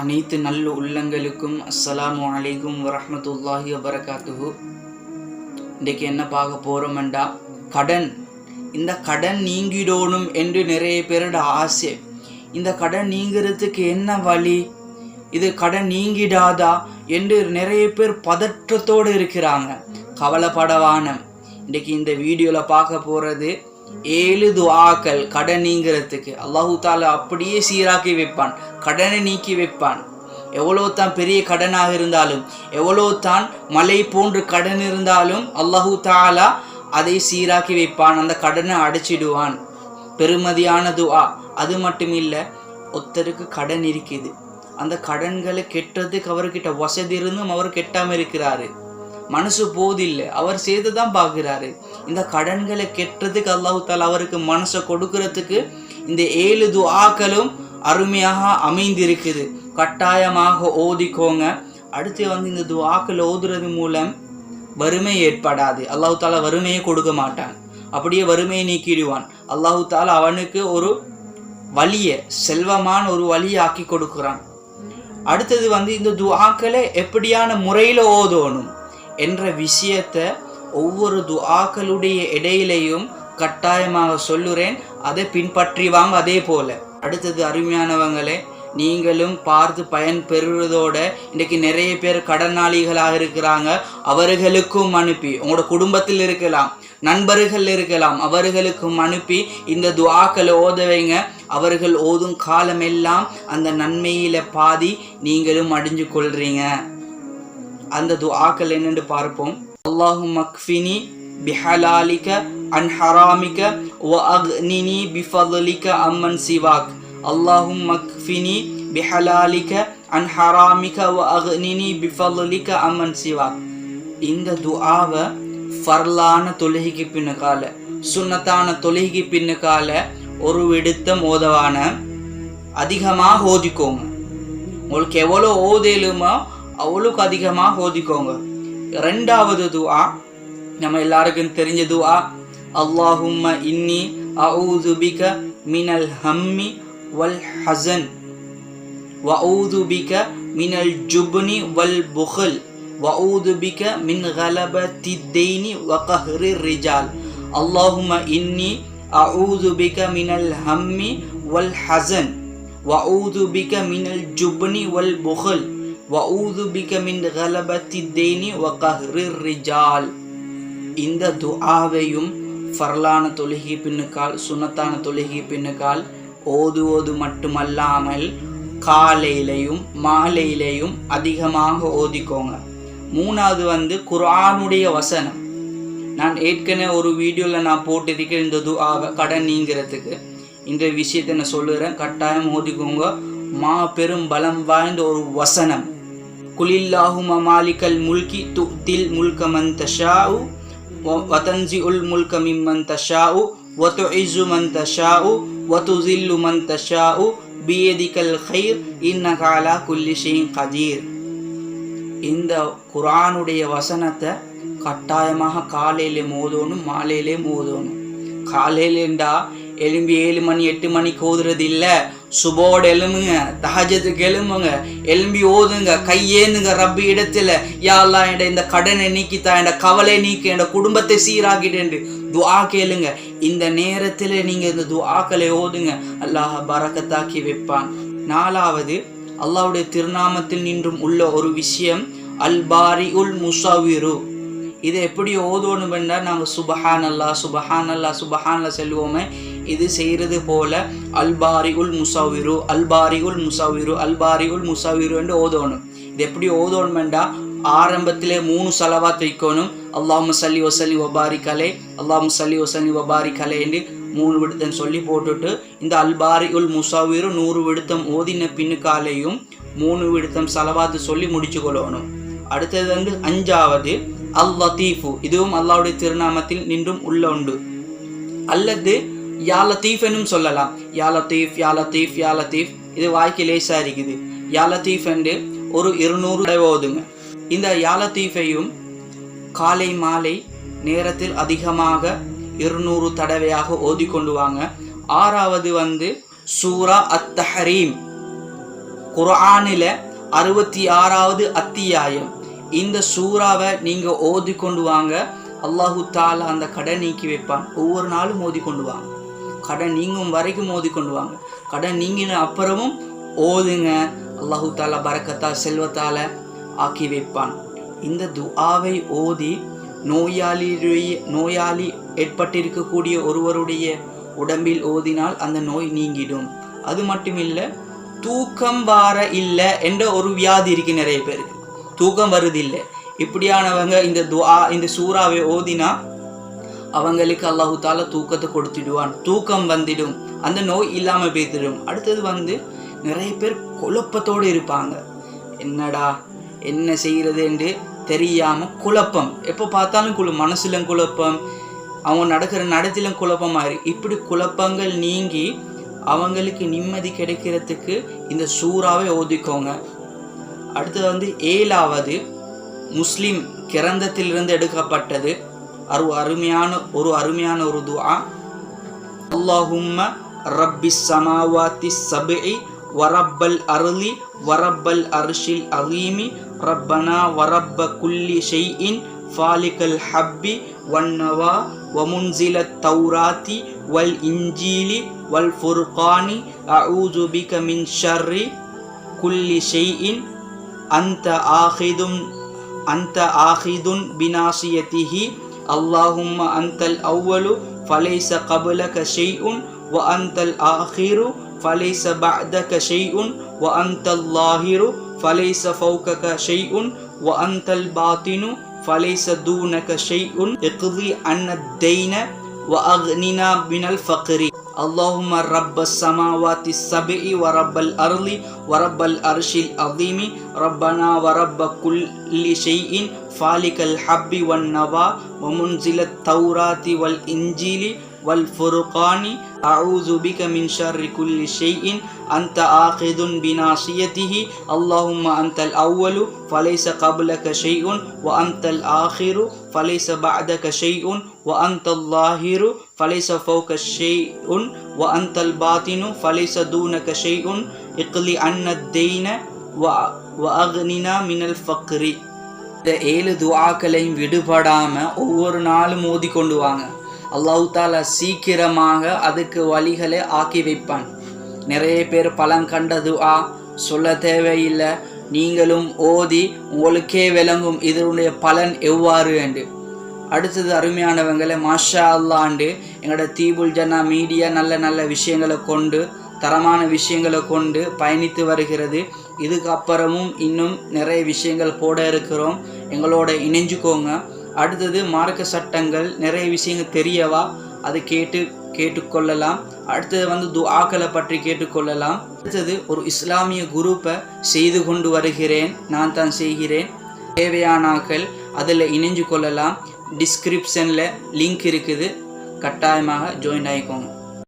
அனைத்து நல்ல உள்ளங்களுக்கும் அஸ்ஸலாமு அலைக்கும் வரமத்துல்லாஹி வபரகாத்துஹு. இன்றைக்கு என்ன பார்க்க போகிறோம்டா கடன். இந்த கடன் நீங்கிடணும் என்று நிறைய பேரோட ஆசை. இந்த கடன் நீங்கிறதுக்கு என்ன வழி? இது கடன் நீங்கிடாதா என்று நிறைய பேர் பதற்றத்தோடு இருக்கிறாங்க. கவலைப்படவான இன்றைக்கு இந்த வீடியோவில் பார்க்க போகிறது ஏழு துவாக்கள் கடன் நீங்கிறதுக்கு அல்லாஹு தாலா அப்படியே சீராக்கி வைப்பான் கடனை நீக்கி வைப்பான். எவ்வளோ தான் பெரிய கடனாக இருந்தாலும் எவ்வளோ தான் மலை போன்று கடன் இருந்தாலும் அல்லாஹு தாலா அதை சீராக்கி வைப்பான் அந்த கடனை அடைச்சிடுவான். பெருமதியான துவா. அது மட்டும் இல்லை ஒருத்தருக்கு கடன் இருக்குது. அந்த கடன்களை கெட்டதுக்கு அவர்கிட்ட வசதி இருந்தும் அவர் கெட்டாமல் இருக்கிறாரு. மனசு போதில்லை. அவர் செய்து தான் பார்க்குறாரு. இந்த கடன்களை கெட்டதுக்கு அல்லாஹு தாலா அவருக்கு மனசை கொடுக்கறதுக்கு இந்த ஏழு துஆக்களும் அருமையாக அமைந்திருக்குது. கட்டாயமாக ஓதிக்கோங்க. அடுத்து வந்து இந்த துவாக்கள் ஓதுறது மூலம் வறுமை ஏற்படாது. அல்லாஹு தாலா வறுமையை கொடுக்க மாட்டான். அப்படியே வறுமையை நீக்கிடுவான். அல்லாஹு தாலா அவனுக்கு ஒரு வழியை செல்வமான ஒரு வழியை ஆக்கி கொடுக்குறான். அடுத்தது வந்து இந்த துவாக்களை எப்படியான முறையில் ஓதணும்? என்ற விஷயத்தை ஒவ்வொரு துஆக்களுடைய இடையிலையும் கட்டாயமாக சொல்லுறேன். அதை பின்பற்றி வாங்க அதே போல அடுத்தது அருமையானவங்களே நீங்களும் பார்த்து பயன் பெறுவதோட இன்றைக்கு நிறைய பேர் கடனாளிகளாக இருக்கிறாங்க. அவர்களுக்கும் அனுப்பி உங்களோட குடும்பத்தில் இருக்கலாம் நண்பர்கள் இருக்கலாம் அவர்களுக்கும் அனுப்பி இந்த துவாக்களை ஓத வைங்க. அவர்கள் ஓதும் காலமெல்லாம் அந்த நன்மையில் பாதி நீங்களும் அடிஞ்சு கொள்றீங்க அந்த துஆக்கள் என்னென்று பார்ப்போம் அல்லாஹு மக்ஃபினி பிஹலாலிக அன் ஹராமிக வ அக்னினி பிஃபதலிக அம்மன் சிவாக் அல்லாஹும் மக்ஃபினி பிஹலாலிக அன் ஹராமிக வ அக்னினி பிஃபதலிக அம்மன் சிவாக் இந்த துஆவை ஃபர்லான தொழுகைக்கு பின்னுக்கால சுன்னத்தான தொழுகைக்கு பின்னுக்கால ஒரு விடுத்தம் ஓதவான அதிகமாக ஓதிக்கோங்க உங்களுக்கு எவ்வளோ ஓதேலுமோ அவ்வளோக்கு அதிகமாக ஓதிக்கோங்க ரெண்டாவது துஆ நம்ம எல்லாருக்கும் தெரிஞ்ச துஆ அல்லாஹும்ம இன்னி அவுதுபிக பிக மினல் ஹம்மி வல் ஹசன் வவுதுபிக பிக மினல் ஜுப்னி வல் புகல் வஊது பிக மின் கலப தெய்னி வகஹ்ரி ரிஜால் அல்லாஹும்ம இன்னி அவுதுபிக பிக மினல் ஹம்மி வல் ஹசன் வவுதுபிக பிக மினல் ஜுப்னி வல் புகல் வஊது பிக மின் கலபத்தி தேனி வகஹ்ரிர் ரிஜால் இந்த துஆவையும் ஃபர்லான தொழுகை பின்னுக்கால் சுனத்தான தொழுகி பின்னுக்கால் ஓதுவது மட்டுமல்லாமல் காலையிலையும் மாலையிலையும் அதிகமாக ஓதிக்கோங்க. மூணாவது வந்து குர்ஆனுடைய வசனம். நான் ஏற்கனவே ஒரு வீடியோவில் நான் போட்டிருக்கேன் இந்த துஆவை கடன் நீங்கிறதுக்கு. இந்த விஷயத்தை நான் சொல்லுறேன் கட்டாயம் ஓதிக்கோங்க. மா பெரும் பலம் வாய்ந்த ஒரு வசனம். குலில்லாஹும மாலிகல் முல்கி துத்தில் முல்க மன் தஷாஉ வதன்சி உல் முல்க மிம்மன் தஷாஉ வதுஇசு மன் தஷாஉ வதுசில்லு மன் தஷாஉ பியதிகல் கைர் இன்னக அலா குல்லி ஷைன் கதீர். இந்த குரானுடைய வசனத்தை கட்டாயமாக காலையிலே மோதணும் மாலையிலே மோதணும். காலையிலேண்டா எலும்பி ஏழு மணி எட்டு மணிக்கு ஓதுறது இல்லை சுபோடு எழும்புங்க தஹஜத்துக்கு எழும்புங்க எலும்பி ஓதுங்க கையேந்துங்க ரப்பி இடத்துல. யாழ்லா என்ற இந்த கடனை நீக்கித்தா என்ற கவலை நீக்கி என்ற குடும்பத்தை சீராக்கிட்டு துஆ கேளுங்க. இந்த நேரத்தில் நீங்கள் இந்த துஆக்களை ஓதுங்க அல்லாஹ் பறக்கத்தாக்கி வைப்பான். நாலாவது அல்லாவுடைய திருநாமத்தில் நின்றும் உள்ள ஒரு விஷயம் அல் பாரி உல் முசாவிரு இதை எப்படி ஓதணும் பண்ணால் நாங்கள் சுபஹான் அல்லா சுபஹான் அல்லா சுபஹான்ல செல்வோமே இது செய்கிறது போல அல்பாரி உல் முசாவிரு அல்பாரி உல் முசாவிரு அல்பாரி உல் முசாவிரு என்று ஓதணும். இது எப்படி ஓதணும் ஆரம்பத்திலே மூணு சலவாத் வைக்கணும். அல்லாஹ் சல்லி வசல்லி வபாரி கலை அல்லாஹ் சல்லி வசல்லி வபாரி கலை என்று மூணு விடுத்தம் சொல்லி போட்டுட்டு இந்த அல்பாரி உல் முசாவிரு நூறு விடுத்தம் ஓதின பின்னுக்காலையும் மூணு விடுத்தம் சலவாத்து சொல்லி முடிச்சு கொள்ளணும். அடுத்தது வந்து அஞ்சாவது அல் லத்தீஃபு இதுவும் அல்லாவுடைய திருநாமத்தில் நின்றும் உள்ள உண்டு. அல்லது யா லத்தீஃப் என்னும் சொல்லலாம். யா லத்தீஃப் யா லத்தீஃப் யா லத்தீஃப். இது வாய்க்கு லேசாக இருக்குது. யா லத்தீஃப் என்று ஒரு இருநூறு தடவை ஓதுங்க. இந்த யா லத்தீஃபையும் காலை மாலை நேரத்தில் அதிகமாக இருநூறு தடவையாக ஓதிக்கொண்டு வாங்க ஆறாவது வந்து சூரா அத்தஹரீம். குரானில் குர்ஆனில் அறுபத்தி ஆறாவது அத்தியாயம். இந்த சூறாவை நீங்கள் ஓதி கொண்டு வாங்க. அல்லாஹு தாலா அந்த கடை நீக்கி வைப்பான். ஒவ்வொரு நாளும் ஓதி கொண்டு வாங்க. கடன் நீங்கும் வரைக்கும் ஓதி கொண்டு வாங்க கடன் நீங்கின அப்புறமும் ஓதுங்க. அல்லாஹு தாலா பறக்கத்தால் செல்வத்தால் ஆக்கி வைப்பான். இந்த துஆவை ஓதி நோயாளியுடைய நோயாளி ஏற்பட்டிருக்கக்கூடிய ஒருவருடைய உடம்பில் ஓதினால் அந்த நோய் நீங்கிடும். அது மட்டும் இல்லை தூக்கம் வார இல்லை என்ற ஒரு வியாதி இருக்கு நிறைய பேருக்கு. தூக்கம் வருது இல்லை. இப்படியானவங்க இந்த துஆ இந்த சூறாவை ஓதினா அவங்களுக்கு அல்லாஹு தாலா தூக்கத்தை கொடுத்துடுவான். தூக்கம் வந்துடும். அந்த நோய் இல்லாமல் போய்த்திடும் அடுத்தது வந்து நிறைய பேர் குழப்பத்தோடு இருப்பாங்க. என்னடா என்ன செய்கிறது என்று தெரியாமல் குழப்பம். எப்போ பார்த்தாலும் குழு மனசுலும் குழப்பம். அவங்க நடக்கிற நடத்திலும் குழப்பமாக இப்படி குழப்பங்கள் நீங்கி அவங்களுக்கு நிம்மதி கிடைக்கிறதுக்கு இந்த சூறாவை ஓதிக்கோங்க. அடுத்தது வந்து ஏழாவது முஸ்லீம் கிரந்தத்திலிருந்து எடுக்கப்பட்டது. அரு அருமையான ஒரு அருமையான ஒரு துஆ அல்லாஹும்ம ரப்பி சமாவாத்தி சபிஇ வரப்பல் அருளி வரப்பல் அர்ஷில் அலீமி ரப்பனா வரப்ப குல்லி ஷெய்இன் ஃபாலிகல் ஹப்பி வன்னவா வமுன்சில தௌராத்தி வல் இஞ்சீலி வல் ஃபுர்கானி அஊது பிக மின் ஷர்ரி குல்லி ஷெய்இன் அந்த ஆஹிதும் அந்த ஆஹிதுன் பினாசியத்திஹி اللهم أنت الأول فليس قبلك شيء وأنت الآخر فليس بعدك شيء وأنت الظاهر فليس فوقك شيء وأنت الباطن فليس دونك شيء. اقضي عنا الدين وأغننا من الفقر. اللهم رب السماوات السبع ورب الأرض ورب الأرش العظيم. ربنا ورب كل شيء فالك الحب والنوى ومنزل التوراة والإنجيل والفرقان أعوذ بك من شر كل شيء أنت آخذ بناصيته اللهم أنت الأول فليس قبلك شيء وأنت الآخر فليس بعدك شيء وأنت الظاهر فليس فوق شيء وأنت الباطن فليس دونك شيء أقل عنا الدين وأ- وأغننا من الفقر இந்த ஏழு துவாக்களையும் விடுபடாமல் ஒவ்வொரு நாளும் மோதி கொண்டு வாங்க. அல்லாஹ் சீக்கிரமாக அதுக்கு வழிகளை ஆக்கி வைப்பான். நிறைய பேர் பலன் கண்டது ஆ சொல்ல தேவையில்லை. நீங்களும் ஓதி உங்களுக்கே விளங்கும் இதனுடைய பலன் எவ்வாறு என்று. அடுத்தது அருமையானவங்களை மாஷா அல்லாண்டு எங்களோட தீபுல் ஜனா மீடியா நல்ல நல்ல விஷயங்களை கொண்டு தரமான விஷயங்களை கொண்டு பயணித்து வருகிறது. இதுக்கப்புறமும் இன்னும் நிறைய விஷயங்கள் போட இருக்கிறோம். எங்களோட இணைஞ்சுக்கோங்க. அடுத்தது மார்க்க சட்டங்கள் நிறைய விஷயங்கள் தெரியவா? அதை கேட்டு கேட்டுக்கொள்ளலாம். அடுத்தது வந்து துஆக்களை பற்றி கேட்டுக்கொள்ளலாம். அடுத்தது ஒரு இஸ்லாமிய குரூப்பை செய்து கொண்டு வருகிறேன். நான் தான் செய்கிறேன். தேவையானாக்கள் அதில் இணைஞ்சு கொள்ளலாம் டிஸ்கிரிப்ஷனில் லிங்க் இருக்குது. கட்டாயமாக ஜாயின் ஆகிக்கோங்க.